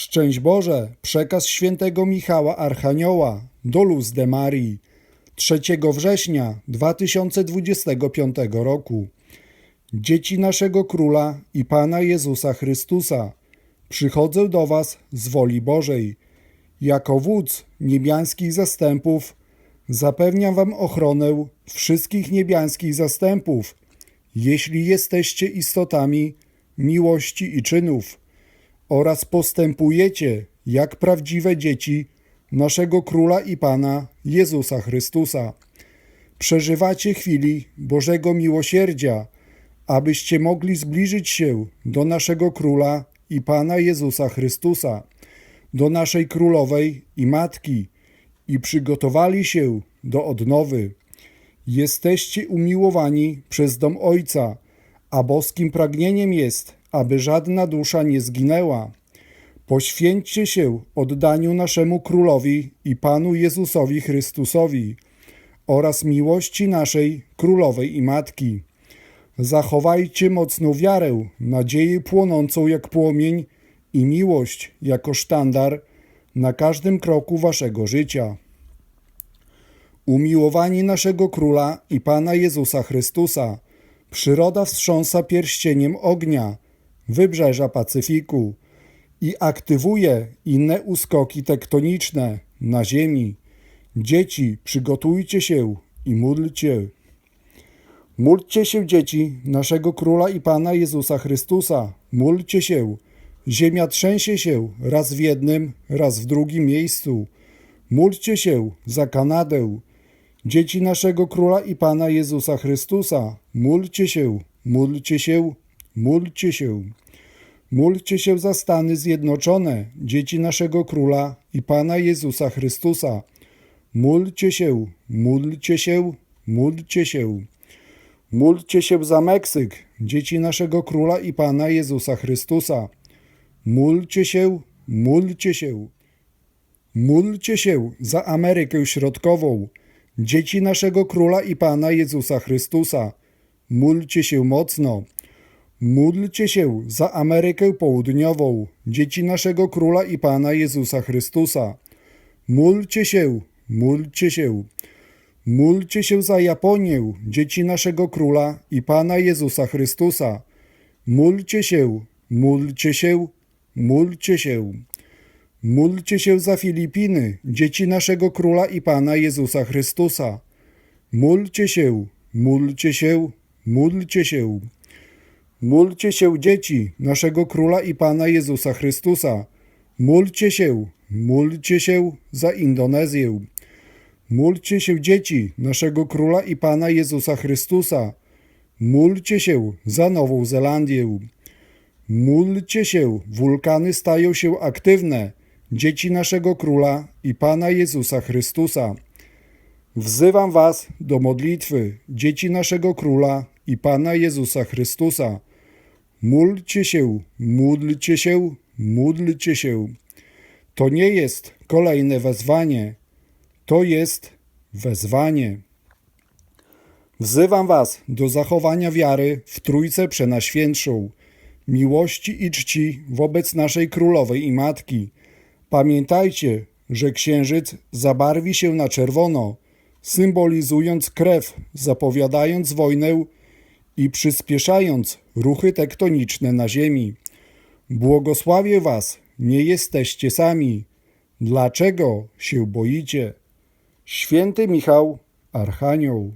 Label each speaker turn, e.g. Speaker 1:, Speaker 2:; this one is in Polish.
Speaker 1: Szczęść Boże, przekaz świętego Michała Archanioła do Luz de Marii 3 września 2025 roku. Dzieci naszego Króla i Pana Jezusa Chrystusa, przychodzę do Was z woli Bożej. Jako wódz niebiańskich zastępów zapewniam Wam ochronę wszystkich niebiańskich zastępów, jeśli jesteście istotami miłości i czynów oraz postępujecie jak prawdziwe dzieci naszego Króla i Pana Jezusa Chrystusa. Przeżywacie chwili Bożego miłosierdzia, abyście mogli zbliżyć się do naszego Króla i Pana Jezusa Chrystusa, do naszej Królowej i Matki i przygotowali się do odnowy. Jesteście umiłowani przez dom Ojca, a boskim pragnieniem jest, aby żadna dusza nie zginęła. Poświęćcie się oddaniu naszemu Królowi i Panu Jezusowi Chrystusowi oraz miłości naszej Królowej i Matki. Zachowajcie mocną wiarę, nadzieję płonącą jak płomień i miłość jako sztandar na każdym kroku waszego życia. Umiłowani naszego Króla i Pana Jezusa Chrystusa, przyroda wstrząsa pierścieniem ognia, wybrzeża Pacyfiku i aktywuje inne uskoki tektoniczne na Ziemi. Dzieci, przygotujcie się i módlcie. Módlcie się, dzieci, naszego Króla i Pana Jezusa Chrystusa. Módlcie się. Ziemia trzęsie się raz w jednym, raz w drugim miejscu. Módlcie się za Kanadę. Dzieci naszego Króla i Pana Jezusa Chrystusa. Módlcie się, módlcie się, módlcie się. Módlcie się za Stany Zjednoczone, dzieci naszego Króla i Pana Jezusa Chrystusa. Módlcie się, módlcie się, módlcie się. Módlcie się za Meksyk, dzieci naszego Króla i Pana Jezusa Chrystusa. Módlcie się, módlcie się. Módlcie się za Amerykę Środkową, dzieci naszego Króla i Pana Jezusa Chrystusa. Módlcie się mocno. Módlcie się za Amerykę Południową, dzieci naszego Króla i Pana Jezusa Chrystusa. Módlcie się, módlcie się. Módlcie się za Japonię, dzieci naszego Króla i Pana Jezusa Chrystusa. Módlcie się, módlcie się, módlcie się. Módlcie się za Filipiny, dzieci naszego Króla i Pana Jezusa Chrystusa. Módlcie się, módlcie się, módlcie się. Módlcie się, dzieci naszego Króla i Pana Jezusa Chrystusa. Módlcie się, módlcie się za Indonezję. Módlcie się, dzieci naszego Króla i Pana Jezusa Chrystusa. Módlcie się za Nową Zelandię. Módlcie się, wulkany stają się aktywne, dzieci naszego Króla i Pana Jezusa Chrystusa. Wzywam Was do modlitwy, dzieci naszego Króla i Pana Jezusa Chrystusa. Módlcie się, módlcie się, módlcie się. To nie jest kolejne wezwanie, to jest wezwanie. Wzywam Was do zachowania wiary w Trójcę Przenajświętszą, miłości i czci wobec naszej Królowej i Matki. Pamiętajcie, że księżyc zabarwi się na czerwono, symbolizując krew, zapowiadając wojnę i przyspieszając ruchy tektoniczne na Ziemi. Błogosławię Was, nie jesteście sami. Dlaczego się boicie? Święty Michał, Archanioł.